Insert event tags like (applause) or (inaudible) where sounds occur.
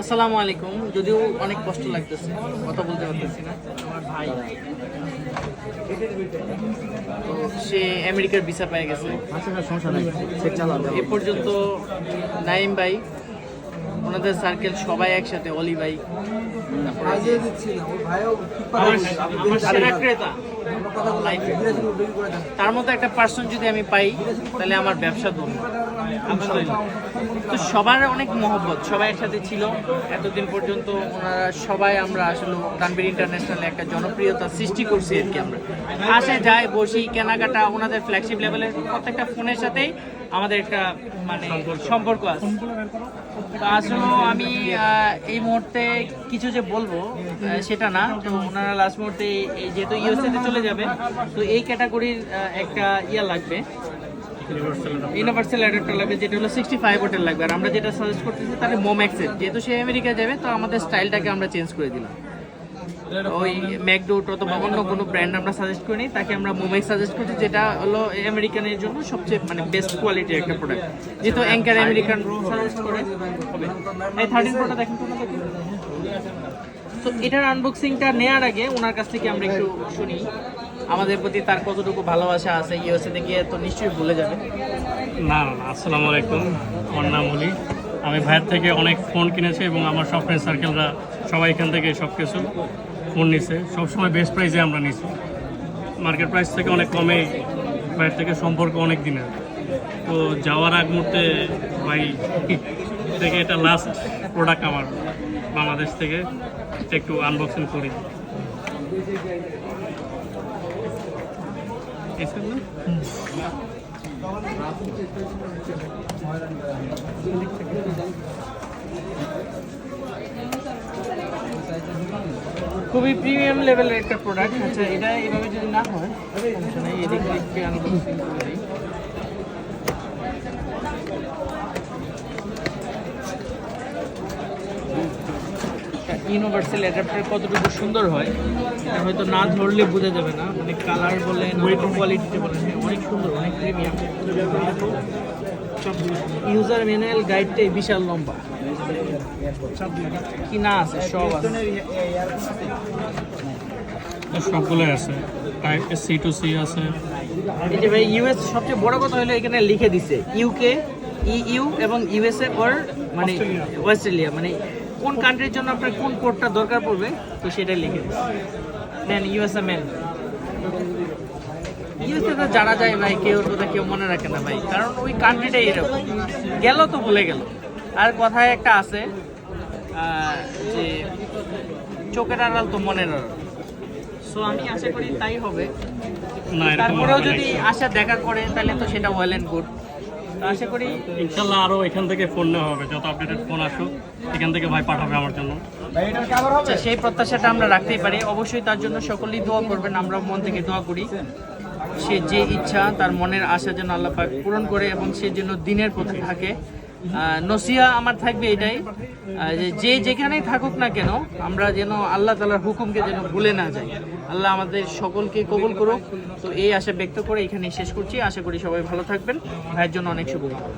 আসসালামু আলাইকুম। যদিও অনেক কষ্ট লাগতেছে কথা বলতে পারতেছি না। আমার ভাই। তো সে আমেরিকার ভিসা পেয়ে গেছে। আচ্ছা এ পর্যন্ত নাইম ভাই ওনাদের সার্কেল সবাই একসাথে অলি ভাই তারপরে আমার আমার সেরা ক্রেতা তার মতো একটা পার্সন যদি আমি পাই, তাহলে আমার ব্যবসা আলহামদুলিল্লাহ তো সবার অনেক মহব্বত, সবাই একসাথে ছিল। এতদিন পর্যন্ত ওনারা সবাই আমরা আসলে তানবির ইন্টারন্যাশনালে একটা জনপ্রিয়তা সৃষ্টি করছি আর কি আমরা। আসে যায় বসি, কেনাকাটা, ওনাদের ফ্ল্যাগশিপ লেভেলের প্রত্যেকটা ফোনের সাথেই আমাদের একটা মানে সম্পর্ক আছে। আসলে আমি এই মুহূর্তে কিছু যে বলব সেটা না। তো ওনারা লাস্ট মুহূর্তে যেহেতু ইউএসএতে চলে যাবে, তো এই ক্যাটাগরির একটা ইয়া লাগবে। ইউনিভার্সাল অ্যাডাপ্টার লাগবে, যেটা হলো সিক্সটি ফাইভ ওটের লাগবে। আর আমরা যেটা সাজেস্ট করতেছি তাকে মোম্যাক্সের যেহেতু সে আমেরিকা যাবে, তো আমাদের স্টাইলটাকে আমরা চেঞ্জ করে দিলাম। ওই ম্যাকডোট অথবা অন্য কোনো ব্র্যান্ড আমরা সাজেস্ট করিনি, তাকে আমরা মোমেক্স সাজেস্ট করছি, যেটা হলো আমেরিকানের জন্য সবচেয়ে মানে বেস্ট কোয়ালিটির একটা প্রোডাক্ট যেহেতু অ্যাঙ্কার আমেরিকান সাজেস্ট করে। এই থার্টিন প্রোটা দেখেন তো এটার আনবক্সিংটা নেওয়ার আগে ওনার কাছ থেকে আমরা একটু শুনি। আমাদের প্রতি তার কতটুকু ভালোবাসা আছে ইউএসএ গিয়ে তো নিশ্চয়ই ভুলে যাবে। না না না, আসসালামু আলাইকুম। আমার নাম অলি। আমি ভাইয়ের থেকে অনেক ফোন কিনেছি এবং আমার সব ফ্রেন্ড সার্কেলরা সবাই এখান থেকে সব কিছু ফোন নিছে। সবসময় বেস্ট প্রাইসে আমরা নিছি। মার্কেট প্রাইস থেকে অনেক কমে, ভাইয়ের থেকে সম্পর্ক অনেক দিনের। তো যাওয়ার আগ মুহূর্তে ভাই, (laughs) থেকে এটা লাস্ট প্রোডাক্ট আমার, বাংলাদেশ থেকে। একটু আনবক্সিং করি sir না? খুবই প্রিমিয়াম লেভেলের একটা প্রোডাক্ট আচ্ছা এটা এভাবে যদি না হয় সমস্যা নেই এদিক থেকে আনবক্সিং করে দিই ইউনিভার্সাল অ্যাডাপ্টার কতটুকু সুন্দর হয় এটা হয়তো না ধরলে বোঝা যাবে না। মানে কালার বলেন কোয়ালিটিতে বলেন হ্যাঁ, অনেক সুন্দর অনেক প্রিমিয়াম ইউজার ম্যানুয়াল গাইডটাই বিশাল লম্বা। কি না আছে সব আছে। সবগুলোই আছে। সি টু সি আছে। এই যে ভাই ইউএস সবচেয়ে বড় কথা হলো এখানে লিখে দিছে ইউকে ইউ এবং ইউএসএ অর মানে অস্ট্রেলিয়া। মানে কোন কান্ট্রির জন্য আপনার কোন কোডটা দরকার পড়বে তো সেটাই লিখে দিছে। দেন ইউএসএ ম্যান ইউএসএ তো জানা যায় ভাই কেউ ওর কথা কেউ মনে রাখে না ভাই কারণ ওই কান্ট্রিটাই এরকম। গেল তো ভুলে গেল। আর কথায় একটা আছে যে চোখের আড়াল তো মনের আড়াল। সো আমি আশা করি তাই হবে। না তারপরেও যদি আশা দেখা করে তাহলে তো সেটা ওয়েল অ্যান্ড গুড তো আশা করি ইনশাল্লাহ আরও এখান থেকে ফোন নেওয়া হবে যত আপডেটেড ফোন আসুক এখান থেকে ভাই পাঠাবে আমার জন্য। আচ্ছা সেই প্রত্যাশাটা আমরা রাখতেই পারি। অবশ্যই তার জন্য সকলেই দোয়া করবেন আমরা মন থেকে দোয়া করি। সে যে ইচ্ছা তার মনের আশা যেন আল্লাহ পাক পূরণ করে এবং সে যেন দিনের পথে থাকে। নসিয়া আমার থাকবে এটাই। যে যেখানেই থাকুক না কেন, আমরা যেন আল্লাহ তালার হুকুমকে যেন ভুলে না যাই। আল্লাহ আমাদের সকলকে কবুল করুক। তো এই আশা ব্যক্ত করে এখানে শেষ করছি। আশা করি সবাই ভালো থাকবেন। ভাইয়ের জন্য অনেক শুভকামনা।